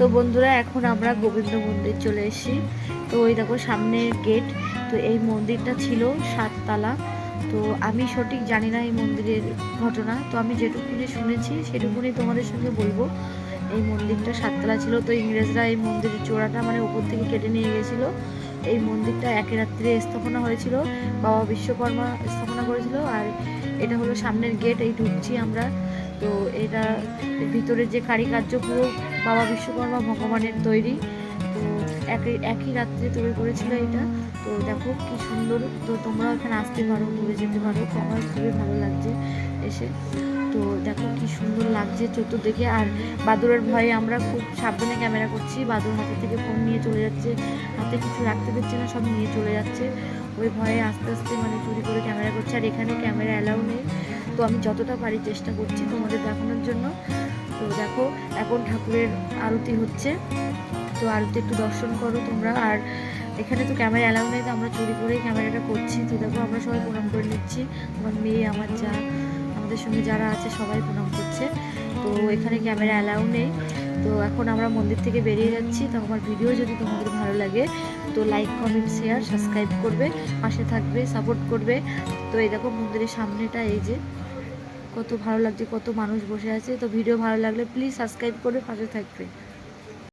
তো বন্ধুরা, এখন আমরা গোবিন্দ মন্দির চলে এসেছি। তো ওই দেখো সামনে গেট তো এই মন্দিরটা ছিল সাততলা। তো আমি সঠিক জানি না এই মন্দিরের ঘটনা, তো আমি যেটুকুনি শুনেছি সেটুকুনি তোমাদের সঙ্গে বলব। এই মন্দিরটা সাততলা ছিল, তো ইংরেজরা এই মন্দিরের চূড়াটা মানে উপর থেকে কেটে নিয়ে গেছিল। এই মন্দিরটা একে রাত্রে স্থাপনা হয়েছিল, বাবা বিশ্বকর্মা স্থাপনা করেছিল, আর এটা হলো সামনের গেট এই ঢুকছি আমরা। তো এটা ভিতরের যে কারিকার্য পুরো বাবা বিশ্বকর্মা ভগবানের তৈরি। তো একই একই রাত্রে তৈরি করেছিল এটা। তো দেখো কি সুন্দর। তো তোমরাও এখানে আসতে পারো ঘুরে যেতে পারো। আমার খুবই ভালো লাগছে এসে। তো দেখো কি সুন্দর লাগছে চতুর্দিকে। আর বাদুরের ভয়ে আমরা খুব সাবধানে ক্যামেরা করছি। বাদুর হাতে থেকে ফোন নিয়ে চলে যাচ্ছে। হাতে কিছু রাখতে দিচ্ছে না, সব নিয়ে চলে যাচ্ছে। ওই ভয়ে আস্তে আস্তে মানে চুরি করে ক্যামেরা করছে, আর এখানে ক্যামেরা অ্যালাউ নেই। তো আমি যতটা পারি চেষ্টা করছি তোমাদের দেখানোর জন্য। তো দেখো, এখন ঠাকুরের আরতি হচ্ছে। তো আরতি একটু দর্শন করো তোমরা। আর এখানে তো ক্যামেরা অ্যালাউ নেই, তো আমরা চুরি করেই ক্যামেরাটা করছি। তো দেখো, আমরা সবাই প্রণাম করে নিচ্ছি। আমার মেয়ে, আমার যা, আমাদের সঙ্গে যারা আছে সবাই প্রণাম করছে। তো এখানে ক্যামেরা অ্যালাউ নেই। তো এখন আমরা মন্দির থেকে বেরিয়ে যাচ্ছি। তো আমার ভিডিও যদি তোমাদের ভালো লাগে, তো লাইক কমেন্ট শেয়ার সাবস্ক্রাইব করবে, পাশে থাকবে সাপোর্ট করবে। তো এই দেখো মন্দিরের সামনেটা, এই যে কত ভালো লাগছে, কত মানুষ বসে আছে। তো ভিডিও ভালো লাগলে প্লিজ সাবস্ক্রাইব করবে পাশে থাকবে।